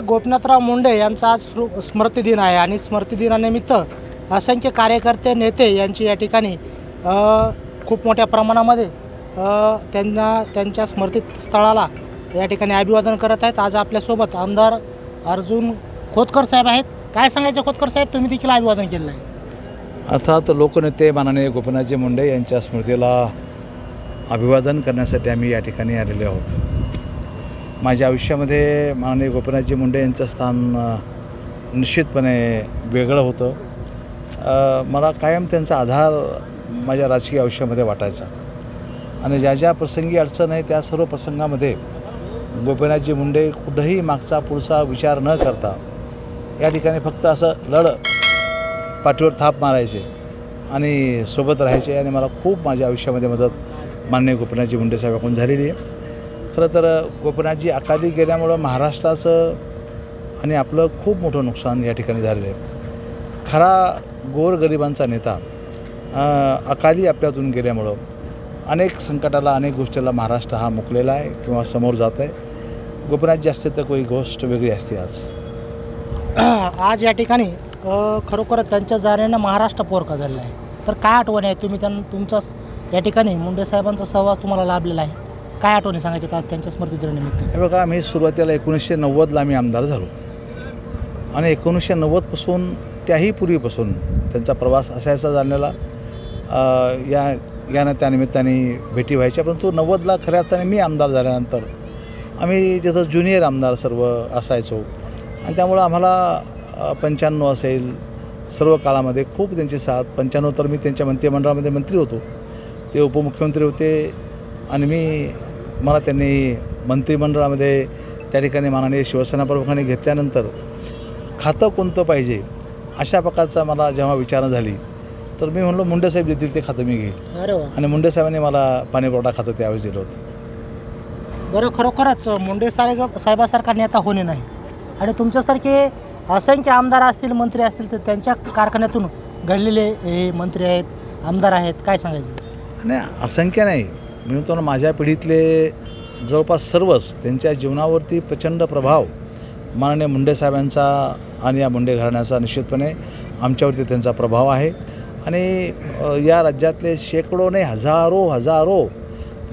गोपीनाथराव मुंडे यांचा आज स्मृतिदिन आहे आणि स्मृतिदिनानिमित्त असंख्य कार्यकर्ते नेते यांची या ठिकाणी खूप मोठ्या प्रमाणामध्ये त्यांना त्यांच्या स्मृतीस्थळाला या ठिकाणी अभिवादन करत आहेत. आज आपल्यासोबत आमदार अर्जुन खोतकर साहेब आहेत. काय सांगायचं खोतकर साहेब? तुम्ही देखील अभिवादन केलेलं आहे. अर्थात लोकनेते माननीय गोपीनाथजी मुंडे यांच्या स्मृतीला अभिवादन करण्यासाठी आम्ही या ठिकाणी आलेले आहोत. माझ्या आयुष्यामध्ये माननीय गोपीनाथजी मुंडे यांचं स्थान निश्चितपणे वेगळं होतं. मला कायम त्यांचा आधार माझ्या राजकीय आयुष्यामध्ये वाटायचा. आणि ज्या ज्या प्रसंगी अडचण आहे त्या सर्व प्रसंगामध्ये गोपीनाथजी मुंडे कुठंही मागचा पुढचा विचार न करता या ठिकाणी फक्त असं लढ पाठीवर थाप मारायचे आणि सोबत राहायचे. आणि मला खूप माझ्या आयुष्यामध्ये मदत माननीय गोपीनाथजी मुंडे साहेबाकडून झालेली आहे. खरं तर कोकणाची अकाली गेल्यामुळं महाराष्ट्राचं आणि आपलं खूप मोठं नुकसान या ठिकाणी झालेलं आहे. खरा गोरगरिबांचा नेता अकाली आपल्यातून गेल्यामुळं अनेक संकटाला अनेक गोष्टीला महाराष्ट्र हा मुकलेला आहे किंवा समोर जात आहे. गोपनाथजी असते तर काही गोष्ट वेगळी असते आज. आज या ठिकाणी खरोखर खरोखरच त्यांच्या जाण्यानं महाराष्ट्र पोरका झालेला आहे. तर काय आठवण आहे? तुम्ही त्यांना तुमचा या ठिकाणी मुंडे साहेबांचा सहवास तुम्हाला लाभलेला आहे. काय आठवणी सांगायच्या आज त्यांच्या स्मृतिदिनानिमित्त? हे बघा आम्ही सुरुवातीला एकोणीसशे नव्वदला आम्ही आमदार झालो. आणि एकोणीसशे नव्वदपासून त्याही पूर्वीपासून त्यांचा प्रवास असायचा जाण्याला या यानं त्यानिमित्ताने भेटी व्हायच्या. परंतु नव्वदला खऱ्या अर्थाने मी आमदार झाल्यानंतर आम्ही तिथं ज्युनियर आमदार सर्व असायचो. आणि त्यामुळं आम्हाला पंच्याण्णव असेल सर्व काळामध्ये खूप त्यांची साथ पंच्याण्णव तर मी त्यांच्या मंत्रिमंडळामध्ये मंत्री होतो. ते उपमुख्यमंत्री होते आणि मी मला त्यांनी मंत्रिमंडळामध्ये त्या ठिकाणी माननीय शिवसेना प्रमुखांनी घेतल्यानंतर खातं कोणतं पाहिजे अशा प्रकारचा मला जेव्हा विचारणा झाली तर मी म्हणलो मुंडे साहेब देतील ते खातं मी घेईल. आणि मुंडे साहेबांनी मला पाणीपुरवठा खातं त्यावेळेस दिलं होतं. बरं खरोखरच मुंडे साहेब साहेबासारखा नेता होणे नाही. आणि तुमच्यासारखे असंख्य आमदार असतील मंत्री असतील तर त्यांच्या कारखान्यातून घडलेले हे मंत्री आहेत आमदार आहेत काय सांगायचं? नाही असंख्य नाही. म्हणून म्हणतो ना माझ्या पिढीतले जवळपास सर्वच त्यांच्या जीवनावरती प्रचंड प्रभाव माननीय मुंडे साहेबांचा आणि या मुंडे घराण्याचा निश्चितपणे आमच्यावरती त्यांचा प्रभाव आहे. आणि या राज्यातले शेकडो नाही हजारो हजारो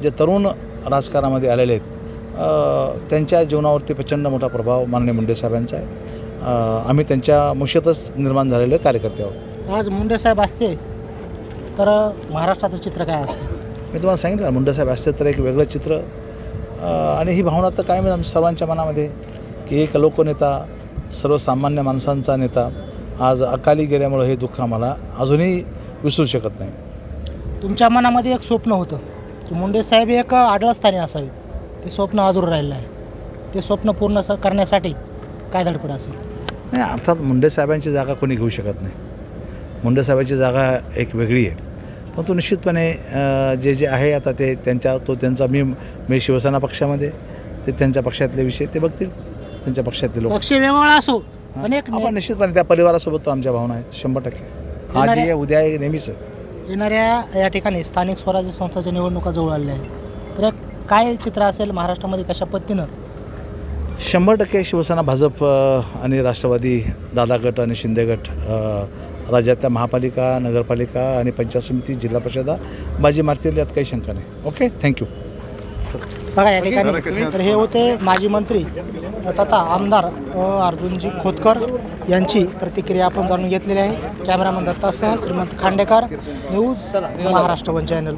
जे तरुण राजकारणामध्ये आलेले आहेत त्यांच्या जीवनावरती प्रचंड मोठा प्रभाव माननीय मुंडे साहेबांचा आहे. आम्ही त्यांच्या मुशेतच निर्माण झालेले कार्यकर्ते आहोत. आज मुंडे साहेब असते तर महाराष्ट्राचं चित्र काय असतं? मी तुम्हाला सांगितलं ना, मुंडे साहेब असते तर एक वेगळं चित्र. आणि ही भावना तर कायम आहे आमच्या सर्वांच्या मनामध्ये की एक लोकनेता सर्वसामान्य माणसांचा नेता आज अकाली गेल्यामुळं हे दुःख आम्हाला अजूनही विसरू शकत नाही. तुमच्या मनामध्ये एक स्वप्न होतं की मुंडे साहेब एक आढळस्थानी असावेत. ते स्वप्न अधूर राहिलं आहे. ते स्वप्न पूर्ण स- करण्यासाठी काय धडपड असेल? नाही अर्थात मुंडे साहेबांची जागा कोणी घेऊ शकत नाही. मुंडे साहेबांची जागा एक वेगळी आहे. परंतु निश्चितपणे अं, जे जे आहे आता ते त्यांच्या तो त्यांचा मी मी शिवसेना पक्षामध्ये ते त्यांच्या पक्षातले विषय ते बघतील त्यांच्या पक्षातले लोक. पक्ष असो पण एक आपण निश्चितपणे त्या परिवारासोबत आमच्या भावना आहेत शंभर टक्के. आज येणाऱ्या- आहे उद्या आहे नेहमीच आहे. येणाऱ्या या ठिकाणी स्थानिक स्वराज्य संस्थाच्या निवडणुका जवळ आलेल्या आहेत. तर एक काय चित्र असेल महाराष्ट्रामध्ये कशा पद्धतीनं? शंभर टक्के शिवसेना भाजप अ, आणि राष्ट्रवादी दादा गट आणि शिंदे गट अ, राज्यातल्या महापालिका नगरपालिका आणि पंचायत समिती जिल्हा परिषदा बाजी मारतील यात काही शंका नाही. ओके थँक्यू बघा या ठिकाणी तर हे होते माजी मंत्री तथा आमदार अर्जुनजी खोतकर यांची प्रतिक्रिया आपण जाणून घेतलेली आहे. Cameraman दत्तासह Shrimant Khandekar news Maharashtra one channel.